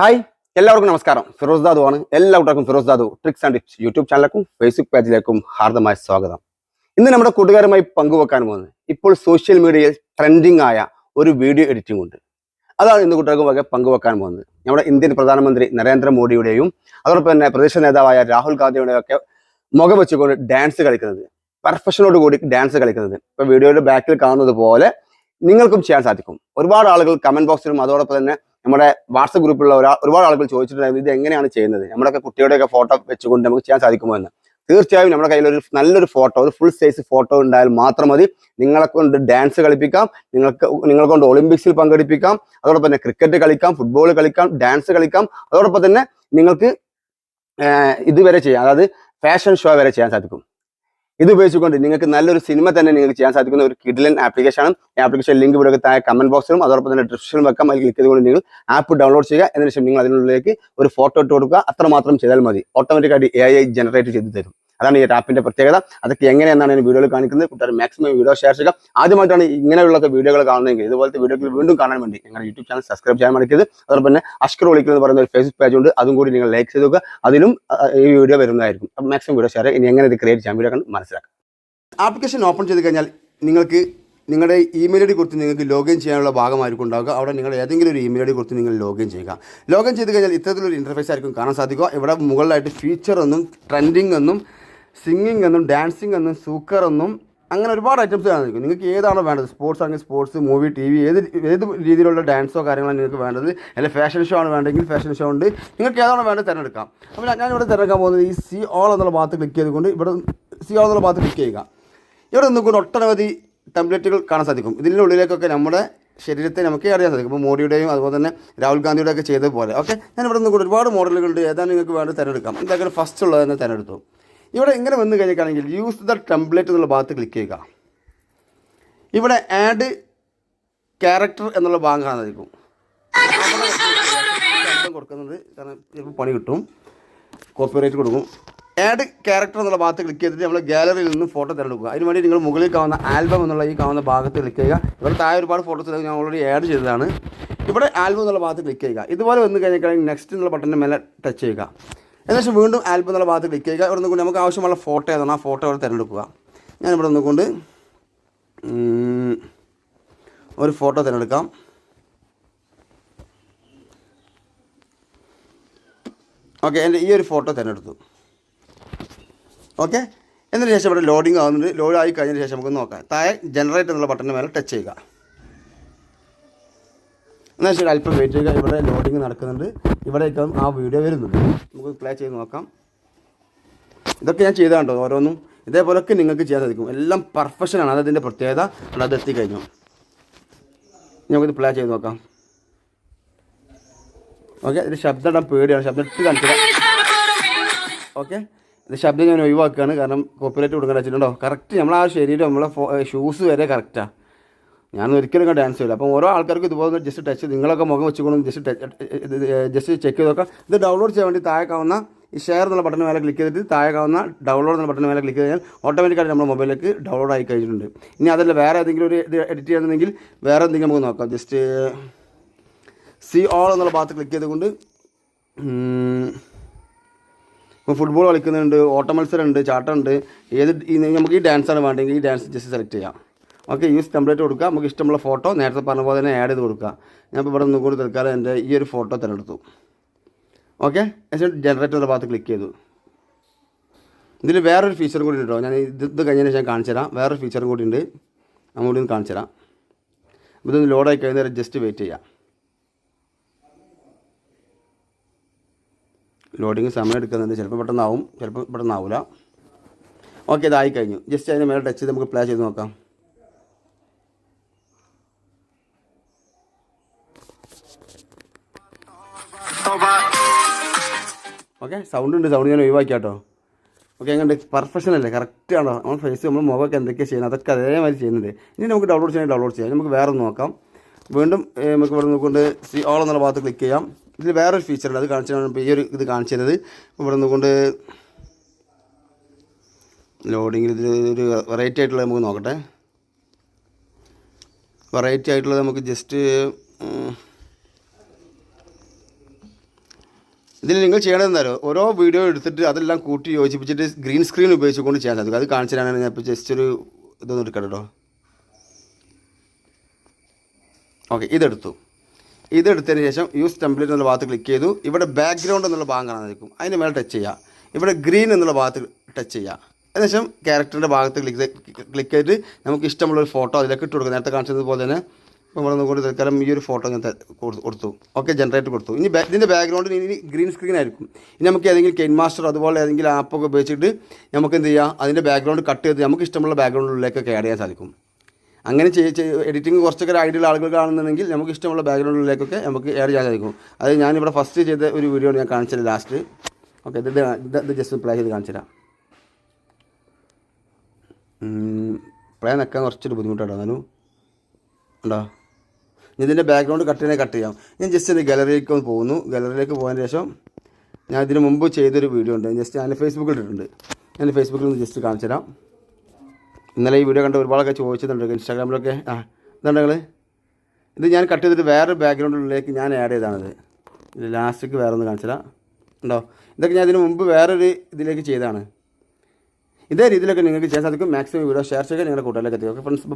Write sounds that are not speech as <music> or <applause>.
Hi എല്ലാവർക്കും നമസ്കാരം. ഫിറോസ് ദാദു ആണ്. എല്ലാവർക്കും Firoz Dadu tricks and tips YouTube ചാനലിലേക്കും Facebook പേജിലേക്കും ഹാർദമായ സ്വാഗതം. ഇന്ന് നമ്മുടെ കൂട്ടുകാരുമായി പങ്കുവെക്കാൻ പോകുന്നത് ഇപ്പോൾ സോഷ്യൽ മീഡിയയിൽ ട്രെൻഡിങ് ആയ ഒരു വീഡിയോ എഡിറ്റിംഗ് ഉണ്ട്. അതാണ് ഇന്ന് കൂട്ടുകാർക്ക് വകെ പങ്കുവെക്കാൻ പോകുന്നത്. നമ്മുടെ ഇന്ത്യൻ പ്രധാനമന്ത്രി നരേന്ദ്രമോദിയുടെയും അതോടൊപ്പം തന്നെ പ്രതിപക്ഷ നേതാവായ രാഹുൽ ഗാന്ധിയുടെയും ഒക്കെ മുഖം വെച്ചുകൊണ്ട് ഡാൻസ് കളിക്കുന്നത് പെർഫെക്ഷനോട് കൂടി ഡാൻസ് കളിക്കുന്നത്. ഇപ്പൊ വീഡിയോയുടെ ബാക്കിൽ കാണുന്നത് പോലെ നിങ്ങൾക്കും ചെയ്യാൻ സാധിക്കും. ഒരുപാട് ആളുകൾ കമന്റ് ബോക്സിലും അതോടൊപ്പം തന്നെ നമ്മുടെ വാട്സപ്പ് ഗ്രൂപ്പിലുള്ള ഒരാ ഒരുപാട് ആളുകൾ ചോദിച്ചിട്ടുണ്ടായിരുന്നു ഇത് എങ്ങനെയാണ് ചെയ്യുന്നത്? നമ്മുടെയൊക്കെ കുട്ടിയുടെയൊക്കെ ഫോട്ടോ വെച്ചുകൊണ്ട് നമുക്ക് ചെയ്യാൻ സാധിക്കുമോ എന്ന് തീർച്ചയായും നമ്മുടെ കയ്യിൽ ഒരു നല്ലൊരു ഫോട്ടോ ഒരു ഫുൾ സൈസ് ഫോട്ടോ ഉണ്ടായാൽ മാത്രം മതി. നിങ്ങളെ കൊണ്ട് ഡാൻസ് കളിപ്പിക്കാം നിങ്ങൾക്ക് നിങ്ങളെ കൊണ്ട് ഒളിമ്പിക്സിൽ പങ്കെടുപ്പിക്കാം അതോടൊപ്പം തന്നെ ക്രിക്കറ്റ് കളിക്കാം ഫുട്ബോൾ കളിക്കാം ഡാൻസ് കളിക്കാം അതോടൊപ്പം തന്നെ നിങ്ങൾക്ക് ഇതുവരെ ചെയ്യാം അതായത് ഫാഷൻ ഷോ വരെ ചെയ്യാൻ സാധിക്കും. ഇത് ഉപയോഗിച്ചുകൊണ്ട് നിങ്ങൾക്ക് നല്ലൊരു സിനിമ തന്നെ നിങ്ങൾക്ക് ചെയ്യാൻ സാധിക്കുന്ന ഒരു കിഡിലൻ ആപ്ലിക്കേഷൻ ആണ്. ഈ ആപ്ലിക്കേഷൻ ലിങ്ക് ഇവിടെ താഴെ കമന്റ് ബോക്സിലും അതോടൊപ്പം തന്നെ ഡിസ്ക്രിപ്ഷനിലും വെക്കാം. അതിൽ ക്ലിക്ക് ചെയ്തുകൊണ്ട് നിങ്ങൾ ആപ്പ് ഡൗൺലോഡ് ചെയ്യുക. എന്നതിന് ശേഷം നിങ്ങൾ അതിനുള്ളിലേക്ക് ഒരു ഫോട്ടോ ഇട്ട് കൊടുക്കുക. അത്രമാത്രം ചെയ്താൽ മതി. ഓട്ടോമാറ്റിക്കായിട്ട് എ ജനറേറ്റ് ചെയ്ത് തരും. അതാണ് ഈ ആപ്പിന്റെ പ്രത്യേകത. അതൊക്കെ എങ്ങനെയെന്നാണ് ഞാൻ വീഡിയോയിൽ കാണിക്കുന്നത്. കൂട്ടുകാർ മാക്സിമം വീഡിയോ ഷെയർ ചെയ്യുക. ആദ്യമായിട്ടാണ് ഇങ്ങനെയുള്ള വീഡിയോകൾ കാണുന്നതെങ്കിൽ ഇതുപോലത്തെ വീഡിയോകൾ വീണ്ടും കാണാൻ വേണ്ടി ഞങ്ങളുടെ യൂട്യൂബ് ചാനൽ സബ്സ്ക്രൈബ് ചെയ്യാൻ മടിക്കരുത്. അതോടൊപ്പം തന്നെ അഷ്കർ വിളിക്കുന്നത് പറയുന്ന ഒരു ഫേസ്ബുക്ക് പേജ് ഉണ്ട്. അതും കൂടി നിങ്ങൾ ലൈക്ക് ചെയ്ത് നോക്കുക അതിലും ഈ വീഡിയോ വരുന്നതായിരിക്കും. അപ്പം മാക്സിമം വീഡിയോ ഷെയർ ഇനി എങ്ങനെ ഇത് ക്രിയേറ്റ് ചെയ്യാൻ വീഡിയോ കണ്ട് മനസ്സിലാക്കാം. ആപ്ലിക്കേഷൻ ഓപ്പൺ ചെയ്ത് കഴിഞ്ഞാൽ നിങ്ങൾക്ക് നിങ്ങളുടെ ഇമെയിൽ ഐ ഡി കൊടുത്ത് നിങ്ങൾക്ക് ലോഗിൻ ചെയ്യാനുള്ള ഭാഗമായിരിക്കും ഉണ്ടാവുക. അവിടെ നിങ്ങൾ ഏതെങ്കിലും ഒരു ഇമെയിൽ ഐ ഡി കൊടുത്ത് നിങ്ങൾ ലോഗിൻ ചെയ്യുക. ലോഗിൻ ചെയ്ത് കഴിഞ്ഞാൽ ഇത്തരത്തിലൊരു ഇന്റർഫേസ് ആയിരിക്കും കാണാൻ സാധിക്കുക. ഇവിടെ മുകളിലായിട്ട് ഫീച്ചർ എന്നും ട്രെൻഡിങ് എന്നും സിംഗിങ് എന്നും ഡാൻസിങ് എന്നും സൂക്കർ എന്നും അങ്ങനെ ഒരുപാട് ഐറ്റംസ് കാണാൻ സാധിക്കും നിങ്ങൾക്ക് ഏതാണോ വേണ്ടത്? സ്പോർട്സ് ആണെങ്കിൽ സ്പോർട്സ് മൂവി ടി വി ഏത് ഏത് രീതിയിലുള്ള ഡാൻസോ കാര്യങ്ങളാണ് നിങ്ങൾക്ക് വേണ്ടത്? അല്ലെങ്കിൽ ഫാഷൻ ഷോ ആണ് വേണ്ടെങ്കിൽ ഫാഷൻ ഷോ ഉണ്ട്. നിങ്ങൾക്ക് ഏതാണോ വേണ്ടത് തിരഞ്ഞെടുക്കാം. അപ്പോൾ ഞാൻ ഇവിടെ തിരഞ്ഞെടുക്കാൻ പോകുന്നത് ഈ സി ഓൾ എന്നുള്ള ഭാഗത്ത് ക്ലിക്ക് ചെയ്തുകൊണ്ട് ഇവിടെ സി ഓൾ എന്നുള്ള ഭാഗത്ത് ക്ലിക്ക് ചെയ്യുക. ഇവിടെ നിന്നുകൊണ്ട് ഒട്ടനവധി ടെംപ്ലേറ്റുകൾ കാണാൻ സാധിക്കും. ഇതിന്റെ ഉള്ളിലേക്കൊക്കെ നമ്മുടെ ശരീരത്തെ നമുക്ക് അറിയാൻ സാധിക്കും. ഇപ്പോൾ മോഡിയുടെയും അതുപോലെ തന്നെ രാഹുൽ ഗാന്ധിയുടെ ഒക്കെ ചെയ്തതുപോലെ. ഓക്കെ? ഞാൻ ഇവിടെ നിന്ന് ഒരുപാട് മോഡലുകളുണ്ട് ഏതാണ് നിങ്ങൾക്ക് വേണ്ടത് തിരഞ്ഞെടുക്കാം. എന്തായാലും ഫസ്റ്റ് ഉള്ളത് തന്നെ തിരഞ്ഞെടുത്തു. ഇവിടെ ഇങ്ങനെ വന്നു കഴിഞ്ഞിട്ടാണെങ്കിൽ യൂസ് ദ ടെംപ്ലേറ്റ് എന്നുള്ള ഭാഗത്ത് ക്ലിക്ക് ചെയ്യുക. ഇവിടെ ആഡ് ക്യാരക്ടർ എന്നുള്ള ഭാഗം കാണാൻ സാധിക്കും. <laughs> കൊടുക്കുന്നത് കാരണം ചിലപ്പോൾ പണി കിട്ടും. കോപ്പിറൈറ്റ് കൊടുക്കും. ആഡ് ക്യാരക്ടർ എന്നുള്ള ഭാഗത്ത് ക്ലിക്ക് ചെയ്തിട്ട് നമ്മൾ ഗാലറിയിൽ നിന്ന് ഫോട്ടോ തിരഞ്ഞെടുക്കുക. അതിന് വേണ്ടി നിങ്ങൾ മുകളിൽ കാണുന്ന ആൽബം എന്നുള്ള ഈ കാണുന്ന ഭാഗത്ത് ക്ലിക്ക് ചെയ്യുക. ഇവിടെ താഴെ ഒരുപാട് ഫോട്ടോസ് ഞാൻ ഓൾറെഡി ആഡ് ചെയ്തതാണ്. ഇവിടെ ആൽബം എന്നുള്ള ഭാഗത്ത് ക്ലിക്ക് ചെയ്യുക. ഇതുപോലെ വന്ന് കഴിഞ്ഞാൽ നെക്സ്റ്റ് എന്നുള്ള ബട്ടന്റെ മേലെ ടച്ച് ചെയ്യുക. എന്നിട്ട് വീണ്ടും ആൽബം എന്നുള്ള ഭാഗത്ത് ക്ലിക്ക് ചെയ്യുക. ഇവിടെ നിന്നുകൊണ്ട് നമുക്ക് ആവശ്യമുള്ള ഫോട്ടോ ഏതാണ്? ആ ഫോട്ടോ ഇവിടെ തിരഞ്ഞെടുക്കുക. ഞാൻ ഇവിടെ നിന്നുകൊണ്ട് ഒരു ഫോട്ടോ തിരഞ്ഞെടുക്കാം. ഓക്കെ എന്റെ ഈ ഒരു ഫോട്ടോ തിരഞ്ഞെടുത്തു. ഓക്കെ എന്നതിന് ശേഷം ഇവിടെ ലോഡിംഗ് ആകുന്നുണ്ട് ലോഡ് ആയി കഴിഞ്ഞതിന് ശേഷം നമുക്ക് നോക്കാം. താഴെ ജനറേറ്റ് എന്നുള്ള ബട്ടന്റെ മേലെ ടച്ച് ചെയ്യുക. എന്നാൽ ശരി അല്പം വെയിറ്റ് ചെയ്യുക ഇവിടെ ലോഡിങ് നടക്കുന്നുണ്ട്. ഇവിടേക്കും ആ വീഡിയോ വരുന്നുണ്ട്. നമുക്ക് പ്ലേ ചെയ്ത് നോക്കാം. ഇതൊക്കെ ഞാൻ ചെയ്തതാണ് കേട്ടോ ഓരോന്നും? ഇതേപോലൊക്കെ നിങ്ങൾക്ക് ചെയ്യാൻ സാധിക്കും. എല്ലാം പെർഫെക്ഷനാണ് അതതിന്റെ പ്രത്യേകത അത് എത്തിക്കഴിഞ്ഞു. നമുക്കിത് പ്ലേ ചെയ്ത് നോക്കാം. ഓക്കെ ഇത് ശബ്ദം ഇടാൻ പേടിയാണ്. ശബ്ദം ഇട്ട് കാണിച്ചില്ല. ഓക്കെ ഇത് ശബ്ദം ഞാൻ ഒഴിവാക്കുകയാണ്. കാരണം കോപ്പിലേറ്റ് കൊടുക്കാൻ വെച്ചിട്ടുണ്ടോ? കറക്റ്റ് നമ്മൾ ആ ശരീരം നമ്മളെ ഷൂസ് വരെ കറക്റ്റാണ് ഞാൻ ഒരിക്കലും ഡാൻസ് ചെയ്യില്ല അപ്പം ഓരോ ആൾക്കാർക്കും ഇതുപോലെ ജസ്റ്റ് ടച്ച് നിങ്ങളൊക്കെ മുഖം വെച്ചുകൊണ്ട് ജസ്റ്റ് ജസ്റ്റ് ചെക്ക് ചെയ്ത് നോക്കാം. ഇത് ഡൗൺലോഡ് ചെയ്യാൻ വേണ്ടി താഴെ കാണുന്ന ഈ ഷെയർ എന്നുള്ള ബട്ടൺ മേലെ ക്ലിക്ക് ചെയ്തിട്ട് താഴെ കാണുന്ന ഡൗൺലോഡ് എന്നുള്ള ബട്ടൺ മേലെ ക്ലിക്ക് ചെയ്താൽ ഓട്ടോമാറ്റിക്കായിട്ട് നമ്മുടെ മൊബൈലിലേക്ക് ഡൗൺലോഡ് ആയി കഴിഞ്ഞിട്ടുണ്ട്. ഇനി അതല്ല വേറെ ഏതെങ്കിലും ഒരു എഡിറ്റ് ചെയ്യണമെങ്കിൽ വേറെ എന്തെങ്കിലും നമുക്ക് നോക്കാം. ജസ്റ്റ് സി ഓൾ എന്നുള്ള ഭാഗത്ത് ക്ലിക്ക് ചെയ്തുകൊണ്ട് ഇപ്പോൾ ഫുട്ബോൾ കളിക്കുന്നുണ്ട് ഓട്ട മത്സരമുണ്ട് ചാട്ടമുണ്ട്. ഏത് നമുക്ക് ഈ ഡാൻസാണ് വേണ്ടെങ്കിൽ ഈ ഡാൻസ് ജസ്റ്റ് സെലക്ട് ചെയ്യാം. ഓക്കെ യൂസ് ടെംപ്ലേറ്റ് കൊടുക്കുക നമുക്ക് ഇഷ്ടമുള്ള ഫോട്ടോ നേരത്തെ പറഞ്ഞ പോലെ തന്നെ ആഡ് ചെയ്ത് കൊടുക്കുക ഞാൻ ഇപ്പോൾ ഇവിടെ നിന്ന് കൂടി തൽക്കാലം എന്റെ ഈ ഒരു ഫോട്ടോ തിരഞ്ഞെടുത്തു. ഓക്കെ എന്നിട്ട് ജനറേറ്റ് എന്ന ഭാഗത്ത് ക്ലിക്ക് ചെയ്തു. ഇതിൽ വേറൊരു ഫീച്ചറും കൂടി ഉണ്ട് ഞാൻ ഇത് ഇത് കഴിഞ്ഞതിന് ശേഷം കാണിച്ചു തരാം. വേറൊരു ഫീച്ചറും കൂടി ഉണ്ട്. അങ്ങോട്ട് ഒന്ന് കാണിച്ചു തരാം. ഇതൊന്ന് ലോഡായി കഴിഞ്ഞാൽ ജസ്റ്റ് വെയിറ്റ് ചെയ്യാം. ലോഡിങ് സമയം എടുക്കുന്നുണ്ട് ചിലപ്പോൾ പെട്ടെന്നാവും. ചിലപ്പോൾ പെട്ടെന്നാവില്ല ഓക്കെ ഇതായി കഴിഞ്ഞു. ജസ്റ്റ് അതിന് മേലെ ടച്ച് ചെയ്ത് നമുക്ക് പ്ലേ ചെയ്ത് നോക്കാം. ഓക്കെ സൗണ്ട് ഉണ്ട് സൗണ്ട് ഞാൻ ഒഴിവാക്കി കേട്ടോ ഓക്കെ എങ്ങനെ പെർഫെക്ഷൻ അല്ലേ? കറക്റ്റ് ആണോ? നമ്മൾ ഫേസ് നമ്മൾ മുഖമൊക്കെ എന്തൊക്കെയാണ് ചെയ്യുന്നത്? അതൊക്കെ അതേമാതിരി ചെയ്യുന്നുണ്ട്. ഇനി നമുക്ക് ഡൗൺലോഡ് ചെയ്യാൻ ഡൗൺലോഡ് ചെയ്യാം. നമുക്ക് വേറെ നോക്കാം. വീണ്ടും നമുക്ക് ഇവിടെ നോക്കൊണ്ട് സി ഓൾ എന്നുള്ള ഭാഗത്ത് ക്ലിക്ക് ചെയ്യാം. ഇതിൽ വേറൊരു ഫീച്ചർ ഉണ്ട് അത് കാണിച്ചാണ് ഇപ്പോൾ ഈ ഒരു ഇത് കാണിച്ചത് ഇവിടെ നിന്നുകൊണ്ട് ലോഡിങ്ങിൽ ഇതിൽ ഒരു വെറൈറ്റി ആയിട്ടുള്ളത് നമുക്ക് നോക്കട്ടെ. വെറൈറ്റി ആയിട്ടുള്ളത് നമുക്ക് ജസ്റ്റ് ഇതിൽ നിങ്ങൾ ചെയ്യണത് എന്താ ഓരോ വീഡിയോ എടുത്തിട്ട് അതെല്ലാം കൂട്ടി യോജിപ്പിച്ചിട്ട് ഗ്രീൻ സ്ക്രീൻ ഉപയോഗിച്ചുകൊണ്ട് ചെയ്യാൻ സാധിക്കും. അത് കാണിച്ചു തരാനാണ് ഞാൻ ഇപ്പോൾ ജസ്റ്റ് ഒരു ഇതൊന്നും എടുക്കട്ടെ കേട്ടോ ഓക്കെ ഇതെടുത്തു. ഇതെടുത്തതിന് ശേഷം യൂസ് ടെംപ്ലേറ്റ് എന്നുള്ള ഭാഗത്ത് ക്ലിക്ക് ചെയ്തു. ഇവിടെ ബാക്ക്ഗ്രൗണ്ട് എന്നുള്ള ഭാഗം കാണാൻ സാധിക്കും. അതിന് മേലെ ടച്ച് ചെയ്യുക ഇവിടെ ഗ്രീൻ എന്നുള്ള ഭാഗത്ത് ടച്ച് ചെയ്യുക അതിനുശേഷം ക്യാരക്ടറിന്റെ ഭാഗത്ത് ക്ലിക്ക് ക്ലിക്ക് ചെയ്തിട്ട് നമുക്ക് ഇഷ്ടമുള്ള ഒരു ഫോട്ടോ അതിലേക്ക് ഇട്ട് കൊടുക്കുക നേരത്തെ കാണിച്ചതുപോലെ തന്നെ നിന്ന് കൊണ്ട് തൽക്കാലം ഈ ഒരു ഫോട്ടോ ഞാൻ കൊടുത്തു- ഓക്കെ ജനറേറ്റ് കൊടുത്തു. ഇനി ഇതിന്റെ ബാക്ക്ഗ്രൗണ്ടിൽ ഇനി ഗ്രീൻ സ്ക്രീൻ ആയിരിക്കും. ഇനി നമുക്ക് ഏതെങ്കിലും കെയിൻ മാസ്റ്റർ അതുപോലെ ഏതെങ്കിലും ആപ്പൊക്കെ ഉപയോഗിച്ചിട്ട് നമുക്ക് എന്ത് ചെയ്യാം? അതിന്റെ ബാക്ക്ഗ്രൗണ്ട് കട്ട് ചെയ്ത് നമുക്ക് ഇഷ്ടമുള്ള ബാക്ക്ഗ്രൗണ്ടിലേക്കൊക്കെ ആഡ് ചെയ്യാൻ സാധിക്കും. അങ്ങനെ എഡിറ്റിംഗ് കുറച്ചൊക്കെ ഐഡിയൽ ഐഡിയ ആളുകൾ കാണുന്നുണ്ടെങ്കിൽ നമുക്ക് ഇഷ്ടമുള്ള ബാക്ക്ഗ്രൗണ്ടിലേക്കൊക്കെ നമുക്ക് ആഡ് ചെയ്യാൻ സാധിക്കും. അത് ഞാനിവിടെ ഫസ്റ്റ് ചെയ്ത ഒരു വീഡിയോ ഞാൻ കാണിച്ചത് ലാസ്റ്റ് ഓക്കെ ഇത് ഇത് ജസ്റ്റ് പ്ലേ ചെയ്ത് കാണിച്ചു തരാം. പ്ലേ നിൽക്കാൻ കുറച്ചൊരു ബുദ്ധിമുട്ടാണ് അതിനു ഉണ്ടോ? ഇതിന്റെ ബാക്ക്ഗ്രൗണ്ട് കട്ട് ചെയ്യണേ കട്ട് ചെയ്യാം. ഞാൻ ജസ്റ്റ് ഇത് ഗാലറിയിലേക്ക് ഒന്ന് പോകുന്നു. ഗാലറിയിലേക്ക് പോയതിന് ശേഷം ഞാൻ ഇതിന് മുമ്പ് ചെയ്തൊരു വീഡിയോ ഉണ്ട്. ജസ്റ്റ് ഞാൻ ഫേസ്ബുക്കിൽ ഇട്ടിട്ടുണ്ട്. ഞാൻ ഫേസ്ബുക്കിൽ ഒന്ന് ജസ്റ്റ് കാണിച്ചു തരാം. ഇന്നലെ ഈ വീഡിയോ കണ്ട ഒരുപാടൊക്കെ ചോദിച്ചിട്ടുണ്ട്. ഇൻസ്റ്റാഗ്രാമിലൊക്കെ ആ എന്താണ് നിങ്ങൾ ഇത് ഞാൻ കട്ട് ചെയ്തിട്ട് വേറെ ബാക്ക്ഗ്രൗണ്ടിലേക്ക് ഞാൻ ആഡ് ചെയ്താണിത് ഇത്. ലാസ്റ്റിക്ക് വേറെ ഒന്ന് കാണിച്ചു തരാം. ഉണ്ടോ ഇതൊക്കെ ഞാൻ ഇതിന് മുമ്പ് വേറൊരു ഇതിലേക്ക് ചെയ്തതാണ്. ഇതേ രീതിയിലൊക്കെ നിങ്ങൾക്ക് ചെയ്യാൻ സാധിക്കും. മാക്സിമം വീഡിയോ ഷെയർ ചെയ്യുക നിങ്ങളുടെ കൂട്ടുകാരിലേക്ക് ഓക്കെ ഫ്രണ്ട്സ്